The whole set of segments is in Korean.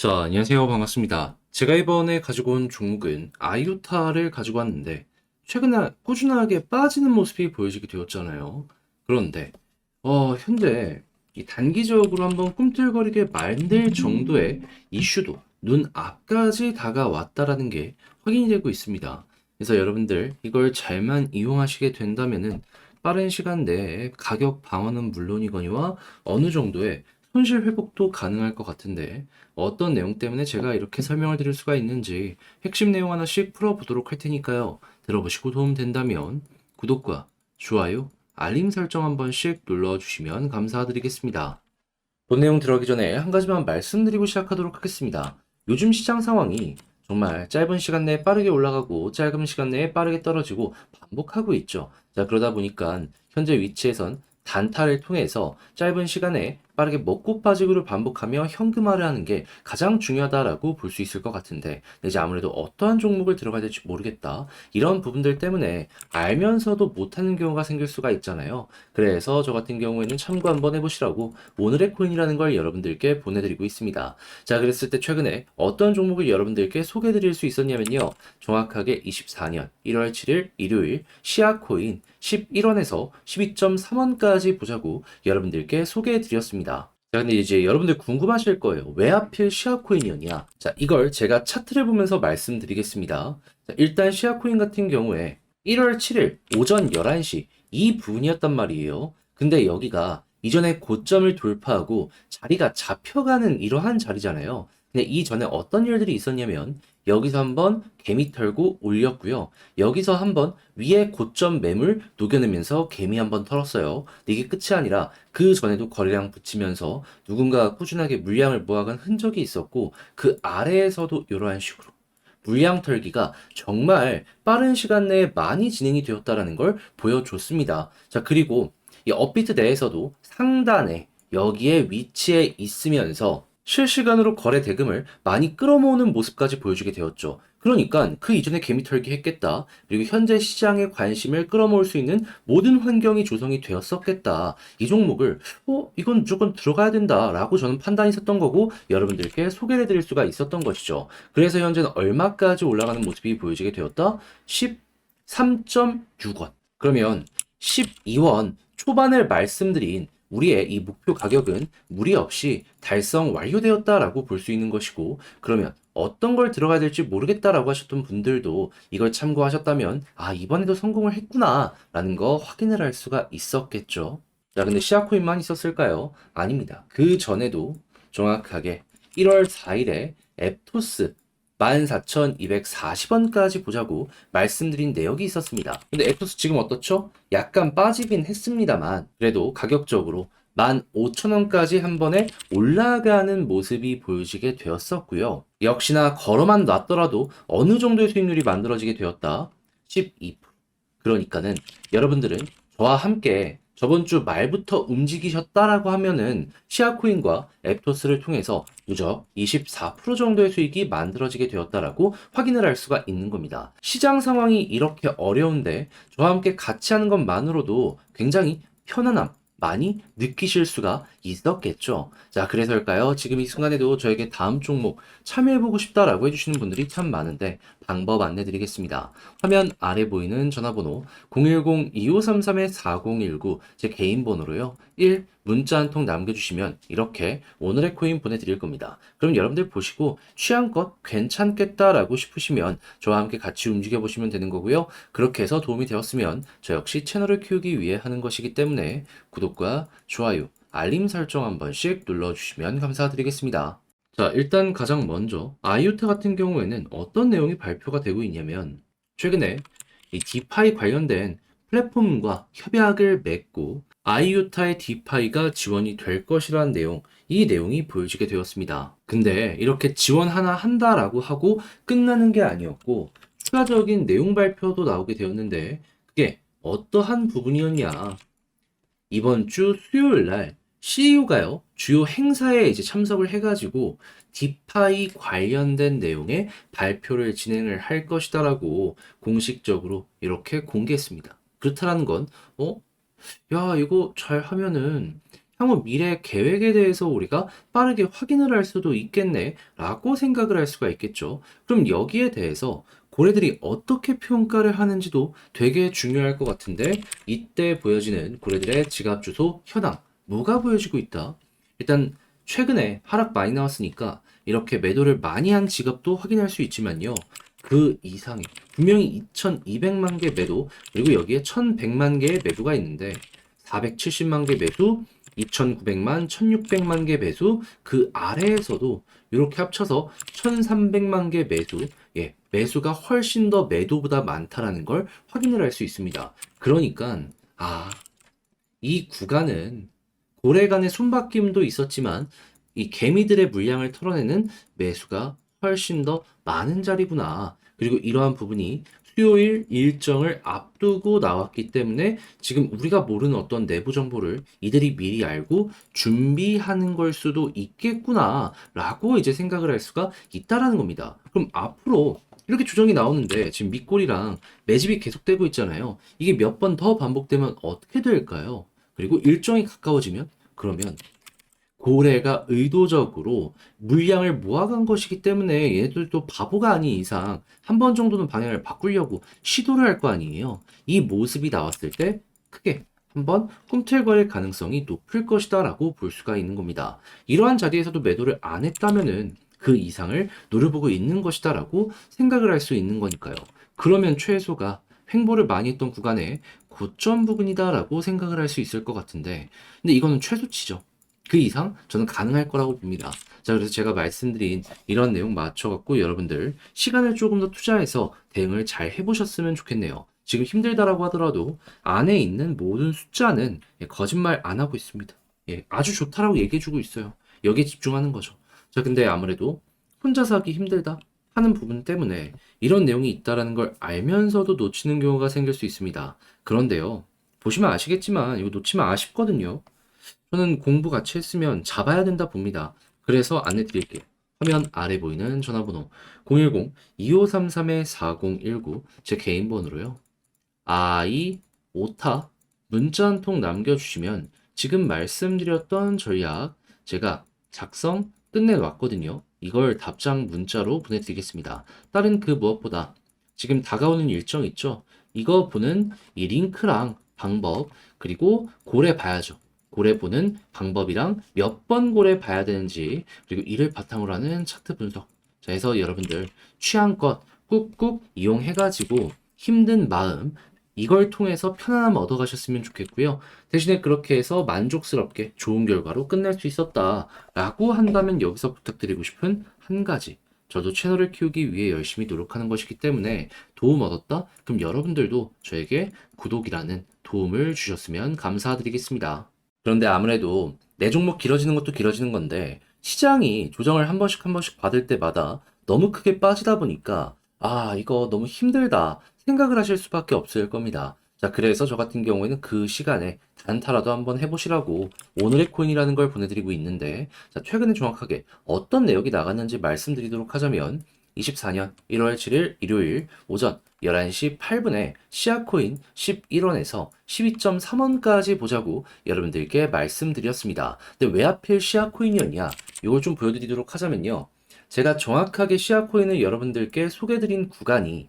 자, 안녕하세요. 반갑습니다. 제가 이번에 가지고 온 종목은 아이오타를 가지고 왔는데, 최근에 꾸준하게 빠지는 모습이 보여지게 되었잖아요. 그런데, 어, 현재 이 단기적으로 한번 꿈틀거리게 만들 정도의 이슈도 눈 앞까지 다가왔다라는 게 확인이 되고 있습니다. 그래서 여러분들 이걸 잘만 이용하시게 된다면은 빠른 시간 내에 가격 방어는 물론이거니와 어느 정도의 손실 회복도 가능할 것 같은데 어떤 내용 때문에 제가 이렇게 설명을 드릴 수가 있는지 핵심 내용 하나씩 풀어보도록 할 테니까요. 들어보시고 도움 된다면 구독과 좋아요, 알림 설정 한 번씩 눌러주시면 감사드리겠습니다. 본 내용 들어가기 전에 한 가지만 말씀드리고 시작하도록 하겠습니다. 요즘 시장 상황이 정말 짧은 시간 내에 빠르게 올라가고 짧은 시간 내에 빠르게 떨어지고 반복하고 있죠. 자, 그러다 보니까 현재 위치에선 단타를 통해서 짧은 시간에 빠르게 먹고 빠지기를 반복하며 현금화를 하는 게 가장 중요하다라고 볼 수 있을 것 같은데 이제 아무래도 어떠한 종목을 들어가야 될지 모르겠다. 이런 부분들 때문에 알면서도 못하는 경우가 생길 수가 있잖아요. 그래서 저 같은 경우에는 참고 한번 해보시라고 오늘의 코인이라는 걸 여러분들께 보내드리고 있습니다. 자 그랬을 때 최근에 어떤 종목을 여러분들께 소개해드릴 수 있었냐면요. 정확하게 24년 1월 7일 일요일 시아코인 11원에서 12.3원까지 보자고 여러분들께 소개해 드렸습니다. 자, 근데 이제 여러분들 궁금하실 거예요. 왜 하필 시아코인이었냐? 자, 이걸 제가 차트를 보면서 말씀드리겠습니다. 자, 일단 시아코인 같은 경우에 1월 7일 오전 11시 이 부분이었단 말이에요. 근데 여기가 이전에 고점을 돌파하고 자리가 잡혀가는 이러한 자리잖아요. 근데 이전에 어떤 일들이 있었냐면 여기서 한번 개미 털고 올렸고요. 여기서 한번 위에 고점 매물 녹여내면서 개미 한번 털었어요. 근데 이게 끝이 아니라 그 전에도 거래량 붙이면서 누군가가 꾸준하게 물량을 모아간 흔적이 있었고 그 아래에서도 이러한 식으로 물량 털기가 정말 빠른 시간 내에 많이 진행이 되었다라는 걸 보여줬습니다. 자, 그리고 이 업비트 내에서도 상단에 여기에 위치해 있으면서 실시간으로 거래 대금을 많이 끌어모으는 모습까지 보여주게 되었죠. 그러니까 그 이전에 개미 털기 했겠다. 그리고 현재 시장의 관심을 끌어모을 수 있는 모든 환경이 조성이 되었었겠다. 이 종목을 어 이건 무조건 들어가야 된다라고 저는 판단이 섰던 거고 여러분들께 소개를 해드릴 수가 있었던 것이죠. 그래서 현재는 얼마까지 올라가는 모습이 보여지게 되었다? 13.6원. 그러면 12원 초반을 말씀드린 우리의 이 목표 가격은 무리 없이 달성 완료되었다라고 볼 수 있는 것이고, 그러면 어떤 걸 들어가야 될지 모르겠다라고 하셨던 분들도 이걸 참고하셨다면, 아, 이번에도 성공을 했구나라는 거 확인을 할 수가 있었겠죠. 자, 근데 시아코인만 있었을까요? 아닙니다. 그 전에도 정확하게 1월 4일에 앱토스 14,240원까지 보자고 말씀드린 내역이 있었습니다. 근데 앱토스 지금 어떻죠? 약간 빠지긴 했습니다만 그래도 가격적으로 15,000원까지 한 번에 올라가는 모습이 보여지게 되었었고요. 역시나 걸어만 놨더라도 어느 정도의 수익률이 만들어지게 되었다? 12%. 그러니까는 여러분들은 저와 함께 저번 주 말부터 움직이셨다라고 하면은 시아코인과 앱토스를 통해서 누적 24% 정도의 수익이 만들어지게 되었다라고 확인을 할 수가 있는 겁니다. 시장 상황이 이렇게 어려운데 저와 함께 같이 하는 것만으로도 굉장히 편안함, 많이 느끼실 수가 있었겠죠. 자, 그래서일까요? 지금 이 순간에도 저에게 다음 종목 참여해보고 싶다라고 해주시는 분들이 참 많은데 방법 안내 드리겠습니다. 화면 아래 보이는 전화번호 010-2533-4019 제 개인 번호로요. 1. 문자 한 통 남겨주시면 이렇게 오늘의 코인 보내드릴 겁니다. 그럼 여러분들 보시고 취향껏 괜찮겠다라고 싶으시면 저와 함께 같이 움직여보시면 되는 거고요. 그렇게 해서 도움이 되었으면 저 역시 채널을 키우기 위해 하는 것이기 때문에 구독과 좋아요, 알림 설정 한 번씩 눌러주시면 감사드리겠습니다. 자, 일단 가장 먼저 아이오타 같은 경우에는 어떤 내용이 발표가 되고 있냐면 최근에 이 디파이 관련된 플랫폼과 협약을 맺고 아이오타의 디파이가 지원이 될 것이라는 내용, 이 내용이 보여지게 되었습니다. 근데 이렇게 지원 하나 한다라고 하고 끝나는 게 아니었고 추가적인 내용 발표도 나오게 되었는데 그게 어떠한 부분이었냐? 이번 주 수요일 날 CEO가요, 주요 행사에 이제 참석을 해가지고 디파이 관련된 내용의 발표를 진행을 할 것이다라고 공식적으로 이렇게 공개했습니다. 그렇다는 건, 어? 야, 이거 잘 하면은 향후 미래 계획에 대해서 우리가 빠르게 확인을 할 수도 있겠네 라고 생각을 할 수가 있겠죠. 그럼 여기에 대해서 고래들이 어떻게 평가를 하는지도 되게 중요할 것 같은데 이때 보여지는 고래들의 지갑 주소 현황 뭐가 보여지고 있다? 일단 최근에 하락 많이 나왔으니까 이렇게 매도를 많이 한 지갑도 확인할 수 있지만요. 그 이상의 분명히 2,200만 개 매도 그리고 여기에 1,100만 개의 매도가 있는데 470만 개 매수 2,900만, 1,600만 개 매수, 그 아래에서도 이렇게 합쳐서 1,300만 개 매수, 예, 매수가 훨씬 더 매도보다 많다라는 걸 확인을 할 수 있습니다. 그러니까, 아, 이 구간은 고래 간의 숨바뀜도 있었지만, 이 개미들의 물량을 털어내는 매수가 훨씬 더 많은 자리구나. 그리고 이러한 부분이 수요일 일정을 앞두고 나왔기 때문에 지금 우리가 모르는 어떤 내부 정보를 이들이 미리 알고 준비하는 걸 수도 있겠구나 라고 이제 생각을 할 수가 있다라는 겁니다. 그럼 앞으로 이렇게 조정이 나오는데 지금 밑골이랑 매집이 계속되고 있잖아요. 이게 몇 번 더 반복되면 어떻게 될까요? 그리고 일정이 가까워지면 그러면 고래가 의도적으로 물량을 모아간 것이기 때문에 얘네들도 바보가 아닌 이상 한 번 정도는 방향을 바꾸려고 시도를 할 거 아니에요. 이 모습이 나왔을 때 크게 한번 꿈틀거릴 가능성이 높을 것이다 라고 볼 수가 있는 겁니다. 이러한 자리에서도 매도를 안 했다면은 그 이상을 노려보고 있는 것이다 라고 생각을 할 수 있는 거니까요. 그러면 최소가 횡보를 많이 했던 구간에 고점 부분이다 라고 생각을 할 수 있을 것 같은데 근데 이거는 최소치죠. 그 이상 저는 가능할 거라고 봅니다. 자, 그래서 제가 말씀드린 이런 내용 맞춰갖고 여러분들 시간을 조금 더 투자해서 대응을 잘 해보셨으면 좋겠네요. 지금 힘들다라고 하더라도 안에 있는 모든 숫자는 예, 거짓말 안 하고 있습니다. 예, 아주 좋다라고 얘기해주고 있어요. 여기에 집중하는 거죠. 자, 근데 아무래도 혼자서 하기 힘들다 하는 부분 때문에 이런 내용이 있다라는 걸 알면서도 놓치는 경우가 생길 수 있습니다. 그런데요, 보시면 아시겠지만 이거 놓치면 아쉽거든요. 저는 공부 같이 했으면 잡아야 된다 봅니다. 그래서 안내 드릴게요. 화면 아래 보이는 전화번호 010-2533-4019 제 개인 번호로요. 아이 오타 문자 한 통 남겨주시면 지금 말씀드렸던 전략 제가 작성 끝내왔거든요. 이걸 답장 문자로 보내드리겠습니다. 다른 그 무엇보다 지금 다가오는 일정 있죠? 이거 보는 이 링크랑 방법 그리고 고래 봐야죠. 고래 보는 방법이랑 몇 번 고래 봐야 되는지 그리고 이를 바탕으로 하는 차트 분석 자 해서 여러분들 취향껏 꾹꾹 이용해가지고 힘든 마음 이걸 통해서 편안함 얻어가셨으면 좋겠고요. 대신에 그렇게 해서 만족스럽게 좋은 결과로 끝낼 수 있었다라고 한다면 여기서 부탁드리고 싶은 한 가지. 저도 채널을 키우기 위해 열심히 노력하는 것이기 때문에 도움 얻었다? 그럼 여러분들도 저에게 구독이라는 도움을 주셨으면 감사드리겠습니다. 그런데 아무래도 내 종목 길어지는 것도 길어지는 건데 시장이 조정을 한 번씩 한 번씩 받을 때마다 너무 크게 빠지다 보니까 아, 이거 너무 힘들다 생각을 하실 수밖에 없을 겁니다. 자, 그래서 저 같은 경우에는 그 시간에 단타라도 한번 해보시라고 오늘의 코인이라는 걸 보내드리고 있는데, 자, 최근에 정확하게 어떤 내역이 나갔는지 말씀드리도록 하자면, 24년 1월 7일 일요일 오전 11시 8분에 시아코인 11원에서 12.3원까지 보자고 여러분들께 말씀드렸습니다. 근데 왜 하필 시아코인이었냐? 이걸 좀 보여드리도록 하자면요. 제가 정확하게 시아코인을 여러분들께 소개드린 구간이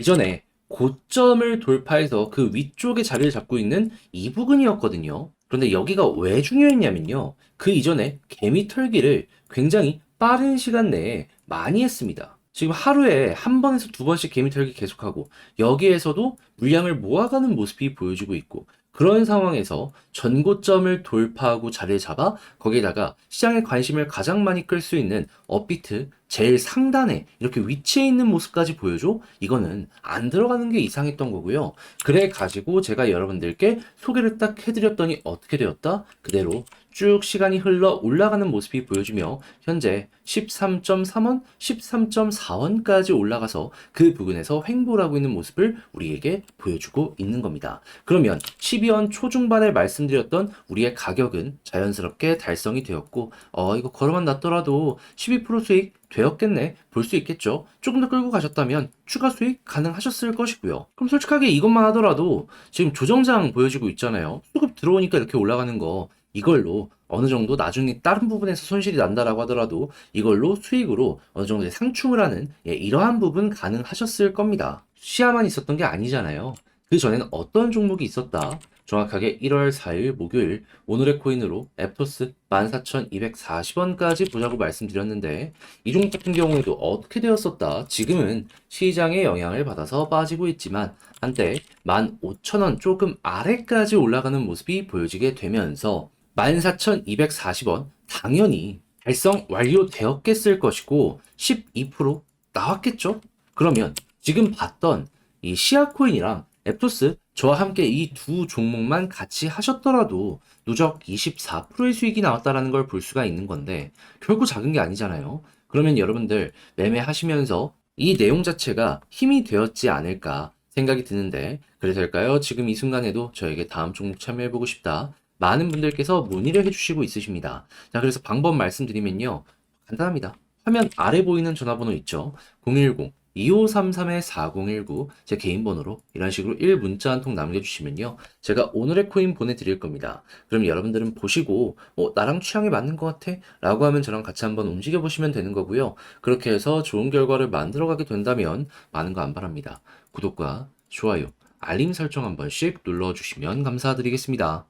이전에 고점을 돌파해서 그 위쪽에 자리를 잡고 있는 이 부근이었거든요. 그런데 여기가 왜 중요했냐면요. 그 이전에 개미 털기를 굉장히 빠른 시간 내에 많이 했습니다. 지금 하루에 한 번에서 두 번씩 개미 털기 계속하고 여기에서도 물량을 모아가는 모습이 보여지고 있고 그런 상황에서 전고점을 돌파하고 자리를 잡아 거기에다가 시장의 관심을 가장 많이 끌 수 있는 업비트 제일 상단에 이렇게 위치해 있는 모습까지 보여줘? 이거는 안 들어가는 게 이상했던 거고요. 그래 가지고 제가 여러분들께 소개를 딱 해드렸더니 어떻게 되었다? 그대로 쭉 시간이 흘러 올라가는 모습이 보여지며 현재 13.3원, 13.4원까지 올라가서 그 부근에서 횡보를 하고 있는 모습을 우리에게 보여주고 있는 겁니다. 그러면 12원 초중반에 말씀드렸던 우리의 가격은 자연스럽게 달성이 되었고 어 이거 걸어만 놨더라도 12% 수익 되었겠네. 볼 수 있겠죠? 조금 더 끌고 가셨다면 추가 수익 가능하셨을 것이고요. 그럼 솔직하게 이것만 하더라도 지금 조정장 보여지고 있잖아요. 수급 들어오니까 이렇게 올라가는 거 이걸로 어느 정도 나중에 다른 부분에서 손실이 난다라고 하더라도 이걸로 수익으로 어느 정도 상충을 하는 예, 이러한 부분 가능하셨을 겁니다. 시야만 있었던 게 아니잖아요. 그 전에는 어떤 종목이 있었다? 정확하게 1월 4일 목요일 오늘의 코인으로 에프토스 14,240원까지 보자고 말씀드렸는데 이 종목 같은 경우에도 어떻게 되었었다? 지금은 시장의 영향을 받아서 빠지고 있지만 한때 15,000원 조금 아래까지 올라가는 모습이 보여지게 되면서 14,240원 당연히 달성 완료되었겠을 것이고 12% 나왔겠죠? 그러면 지금 봤던 이 시아코인이랑 앱토스 저와 함께 이 두 종목만 같이 하셨더라도 누적 24%의 수익이 나왔다라는 걸 볼 수가 있는 건데 결코 작은 게 아니잖아요. 그러면 여러분들 매매하시면서 이 내용 자체가 힘이 되었지 않을까 생각이 드는데 그래서 될까요? 지금 이 순간에도 저에게 다음 종목 참여해보고 싶다. 많은 분들께서 문의를 해주시고 있으십니다. 자, 그래서 방법 말씀드리면요. 간단합니다. 화면 아래 보이는 전화번호 있죠? 010 2533-4019 제 개인 번호로 이런 식으로 1 문자 한 통 남겨주시면요. 제가 오늘의 코인 보내드릴 겁니다. 그럼 여러분들은 보시고 어, 나랑 취향이 맞는 것 같아? 라고 하면 저랑 같이 한번 움직여보시면 되는 거고요. 그렇게 해서 좋은 결과를 만들어가게 된다면 많은 거 안 바랍니다. 구독과 좋아요, 알림 설정 한 번씩 눌러주시면 감사드리겠습니다.